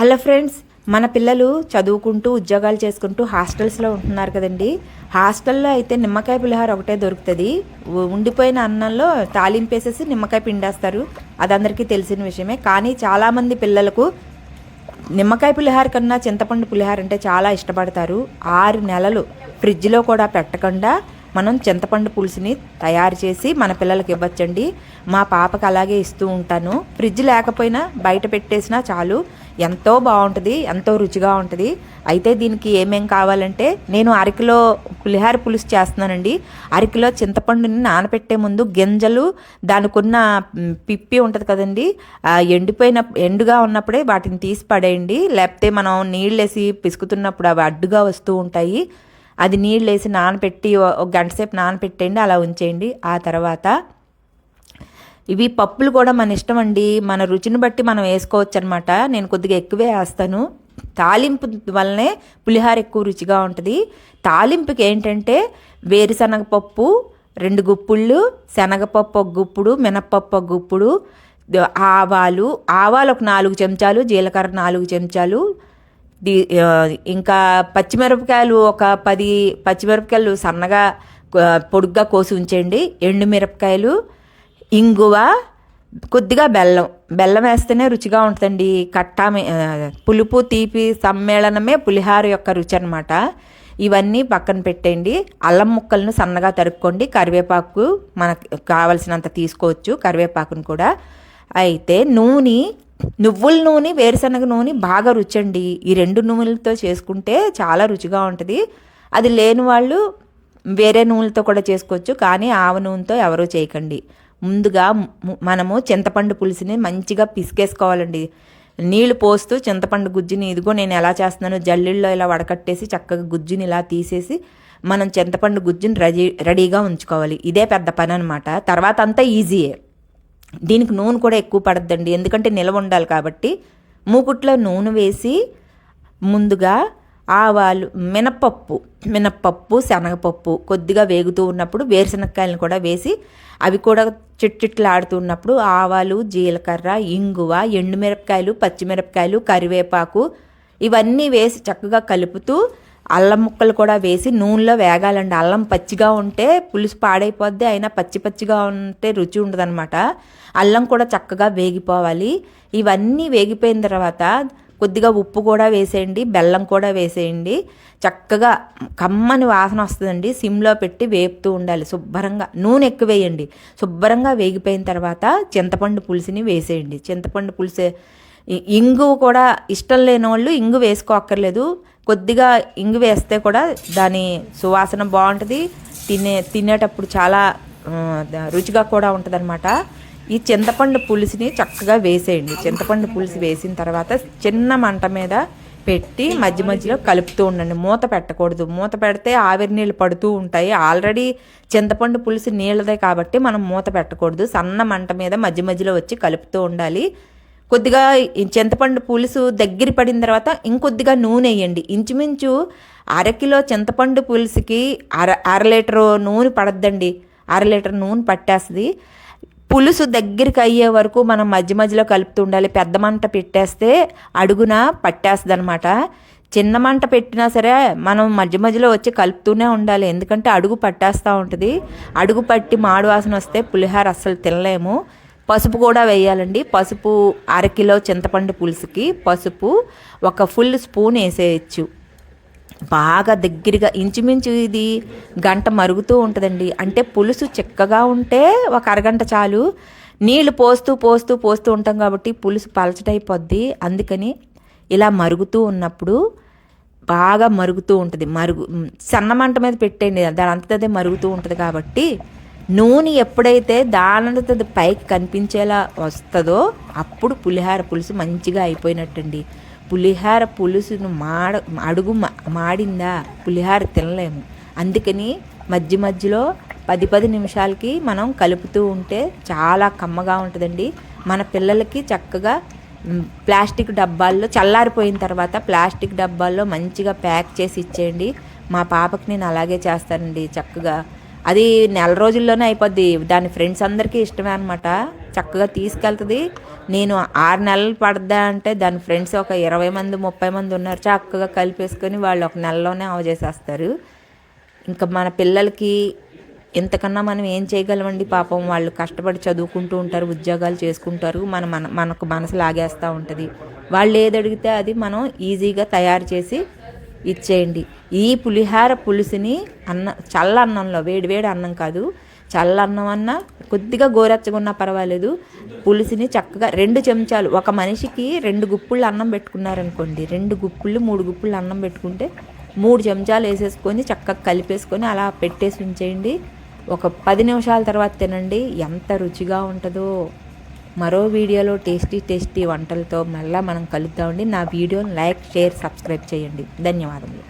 Hello friends మన పిల్లలు చదువుకుంటూ ఉద్యోగాలు చేసుకుంటూ హాస్టల్స్లో ఉంటున్నారు కదండి. హాస్టల్లో అయితే నిమ్మకాయ పులిహార ఒకటే దొరుకుతుంది. ఉండిపోయిన అన్నంలో తాలింపేసేసి నిమ్మకాయ పిండేస్తారు. అది అందరికీ తెలిసిన విషయమే. కానీ చాలామంది పిల్లలకు నిమ్మకాయ పులిహార కన్నా చింతపండు పులిహార అంటే చాలా ఇష్టపడతారు. ఆరు నెలలు ఫ్రిడ్జ్లో కూడా పెట్టకుండా మనం చింతపండు పులుసుని తయారు చేసి మన పిల్లలకి ఇవ్వచ్చండి. మా పాపకు అలాగే ఇస్తూ ఉంటాను. ఫ్రిడ్జ్ లేకపోయినా బయట పెట్టేసినా చాలు. ఎంతో బాగుంటుంది ఎంతో రుచిగా ఉంటుంది. అయితే దీనికి ఏమేం కావాలంటే నేను అరకిలో పులిహార పులుసు చేస్తున్నానండి. అరకిలో చింతపండుని నానబెట్టే ముందు గింజలు దానికున్న పిప్పి ఉంటుంది కదండి ఎండిపోయిన ఎండుగా ఉన్నప్పుడే వాటిని తీసి పడేయండి. లేకపోతే మనం నీళ్ళేసి పిసుకుతున్నప్పుడు అవి అడ్డుగా వస్తూ ఉంటాయి. అది నీళ్ళు వేసి నానబెట్టి ఒక గంట సేపు నానపెట్టండి అలా ఉంచేయండి. ఆ తర్వాత ఇవి పప్పులు కూడా మన ఇష్టం అండి. మన రుచిని బట్టి మనం వేసుకోవచ్చు అనమాట నేను కొద్దిగా ఎక్కువే వేస్తాను. తాలింపు వల్లనే పులిహార ఎక్కువ రుచిగా ఉంటుంది. తాలింపుకి ఏంటంటే వేరుశనగ పప్పు రెండు గుప్పుళ్ళు శనగపప్పు ఒక గుప్పుడు మినప్పప్పు ఒక గుప్పుడు ఆవాలు ఆవాలు ఒక నాలుగు చెంచాలు జీలకర్ర నాలుగు చెంచాలు ఇంకా పచ్చిమిరపకాయలు ఒక పది పచ్చిమిరపకాయలు సన్నగా పొడుగ్గా కోసి ఉంచండి. ఎండుమిరపకాయలు ఇంగువ కొద్దిగా బెల్లం. బెల్లం వేస్తేనే రుచిగా ఉంటుందండి. కట్టా పులుపు తీపి సమ్మేళనమే పులిహార యొక్క రుచి అనమాట ఇవన్నీ పక్కన పెట్టేయండి అల్లం ముక్కలను సన్నగా తరుక్కోండి. కరివేపాకు మనకు కావలసినంత తీసుకోవచ్చు కరివేపాకును కూడా. అయితే నూనె నువ్వుల నూనె వేరుశనగ నూనె బాగా రుచండి. ఈ రెండు నూనెలతో చేసుకుంటే చాలా రుచిగా ఉంటుంది. అది లేని వాళ్ళు వేరే నూనెలతో కూడా చేసుకోవచ్చు కానీ ఆవ నూనెతో ఎవరూ చేయకండి. ముందుగా మనము చింతపండు పులుసుని మంచిగా పిసికేసుకోవాలండి. నీళ్ళు పోస్తూ చింతపండు గుజ్జుని ఇదిగో నేను ఎలా చేస్తున్నాను జల్లిల్లో ఇలా వడకట్టేసి చక్కగా గుజ్జుని ఇలా తీసేసి మనం చింతపండు గుజ్జుని రెడీ రెడీగా ఉంచుకోవాలి. ఇదే పెద్ద పని అనమాట తర్వాత అంతా ఈజీయే. దీనికి నూనె కూడా ఎక్కువ పడద్దండి. ఎందుకంటే నిల్వ ఉండాలి కాబట్టి. మూకుట్లో నూనె వేసి ముందుగా ఆవాలు మినపప్పు మినప్పప్పు శనగపప్పు కొద్దిగా వేగుతూ ఉన్నప్పుడు వేరుశనక్కాయలను కూడా వేసి అవి కూడా చిట్చిట్లాడుతూ ఉన్నప్పుడు ఆవాలు జీలకర్ర ఇంగువ ఎండుమిరపకాయలు పచ్చిమిరపకాయలు కరివేపాకు ఇవన్నీ వేసి చక్కగా కలుపుతూ అల్లం ముక్కలు కూడా వేసి నూనెలో వేగాలండి. అల్లం పచ్చిగా ఉంటే పులుసు పాడైపోద్ది అయినా పచ్చి పచ్చిగా ఉంటే రుచి ఉండదనమాట అల్లం కూడా చక్కగా వేగిపోవాలి. ఇవన్నీ వేగిపోయిన తర్వాత కొద్దిగా ఉప్పు కూడా వేసేయండి బెల్లం కూడా వేసేయండి. చక్కగా కమ్మని వాసన వస్తుందండి. సిమ్లో పెట్టి వేపుతూ ఉండాలి శుభ్రంగా. నూనె ఎక్కువ వేయండి. శుభ్రంగా వేగిపోయిన తర్వాత చింతపండు పులుసుని వేసేయండి. చింతపండు పులుసు ఇంగు కూడా ఇష్టం లేని వాళ్ళు ఇంగు వేసుకోక్కర్లేదు. కొద్దిగా ఇంగు వేస్తే కూడా దాని సువాసన బాగుంటుంది. తినే తినేటప్పుడు చాలా రుచిగా కూడా ఉంటుంది ఈ చింతపండు పులుసుని చక్కగా వేసేయండి. చింతపండు పులుసు వేసిన తర్వాత చిన్న మంట మీద పెట్టి మధ్య మధ్యలో కలుపుతూ ఉండండి. మూత పెట్టకూడదు. మూత పెడితే ఆవిరి నీళ్ళు పడుతూ ఉంటాయి. ఆల్రెడీ చింతపండు పులుసు నీళ్ళదే కాబట్టి మనం మూత పెట్టకూడదు. సన్న మంట మీద మధ్య మధ్యలో వచ్చి కలుపుతూ ఉండాలి. కొద్దిగా చింతపండు పులుసు దగ్గర పడిన తర్వాత ఇంకొద్దిగా నూనె వేయండి. ఇంచుమించు అరకిలో చింతపండు పులుసుకి అర అర లీటరు నూనె పడద్దండి. అర లీటర్ నూనె పట్టేస్తుంది. పులుసు దగ్గరికి అయ్యే వరకు మనం మధ్య మధ్యలో కలుపుతూ ఉండాలి. పెద్ద మంట పెట్టేస్తే అడుగున పట్టేస్తుంది అనమాట చిన్న మంట పెట్టినా సరే మనం మధ్య మధ్యలో వచ్చి కలుపుతూనే ఉండాలి. ఎందుకంటే అడుగు పట్టేస్తూ ఉంటుంది. అడుగు పట్టి మాడు వాసన వస్తే పులిహార అస్సలు తినలేము. పసుపు కూడా వేయాలండి. పసుపు అరకిలో చింతపండు పులుసుకి పసుపు ఒక ఫుల్ స్పూన్ వేసేయచ్చు. బాగా దగ్గరగా ఇంచుమించు ఇది గంట మరుగుతూ ఉంటుందండి. అంటే పులుసు చిక్కగా ఉంటే ఒక అరగంట చాలు. నీళ్ళు పోస్తూ పోస్తూ పోస్తూ ఉంటాం కాబట్టి పులుసు పలచటైపోద్ది. అందుకని ఇలా మరుగుతూ ఉన్నప్పుడు బాగా మరుగుతూ ఉంటుంది. మరుగు సన్నమంట సన్న మంట మీద పెట్టండి దాని అంతదే మరుగుతూ ఉంటుంది కాబట్టి నూనె ఎప్పుడైతే దానంతది పైకి కనిపించేలా వస్తుందో అప్పుడు పులిహార పులుసు మంచిగా అయిపోయినట్టండి. పులిహార పులుసును మాడ అడుగు మా- మాడిందా పులిహార తినలేము. అందుకని మధ్య మధ్యలో పది పది నిమిషాలకి మనం కలుపుతూ ఉంటే చాలా కమ్మగా ఉంటుందండి. మన పిల్లలకి చక్కగా ప్లాస్టిక్ డబ్బాల్లో చల్లారిపోయిన తర్వాత ప్లాస్టిక్ డబ్బాల్లో మంచిగా ప్యాక్ చేసి ఇచ్చేయండి. మా పాపకి నేను అలాగే చేస్తానండి చక్కగా. అది నెల రోజుల్లోనే అయిపోద్ది. దాని ఫ్రెండ్స్ అందరికీ ఇష్టమే అనమాట చక్కగా తీసుకెళ్తుంది. నేను ఆరు నెలలు పడద్దా అంటే దాని ఫ్రెండ్స్ ఒక ఇరవై మంది ముప్పై మంది ఉన్నారు. చక్కగా కలిపేసుకొని వాళ్ళు ఒక నెలలోనే అవజేసేస్తారు ఇంకా మన పిల్లలకి ఇంతకన్నా మనం ఏం చేయగలమండి? పాపం వాళ్ళు కష్టపడి చదువుకుంటూ ఉంటారు ఉద్యోగాలు చేసుకుంటారు. మన మన మనకు మనసు లాగేస్తూ ఉంటుంది. వాళ్ళు ఏది అడిగితే అది మనం ఈజీగా తయారు చేసి ఇచ్చేయండి. ఈ పులిహార పులుసుని అన్న చల్ల అన్నంలో వేడి వేడి అన్నం కాదు చల్ల అన్నం అన్న కొద్దిగా గోరెచ్చగున్నా పర్వాలేదు. పులుసుని చక్కగా రెండు చెంచాలు ఒక మనిషికి రెండు గుప్పుళ్ళు అన్నం పెట్టుకున్నారనుకోండి రెండు గుప్పుళ్ళు మూడు గుప్పుళ్ళు అన్నం పెట్టుకుంటే మూడు చెంచాలు వేసేసుకొని చక్కగా కలిపేసుకొని అలా పెట్టేసి ఉంచేయండి. ఒక పది నిమిషాల తర్వాత తినండి. ఎంత రుచిగా ఉంటుందో. మరో వీడియోలో టేస్టీ టేస్టీ వంటలతో మళ్ళీ మనం కలుద్దామండి. నా వీడియోని లైక్ షేర్ సబ్స్క్రైబ్ చేయండి. ధన్యవాదములు.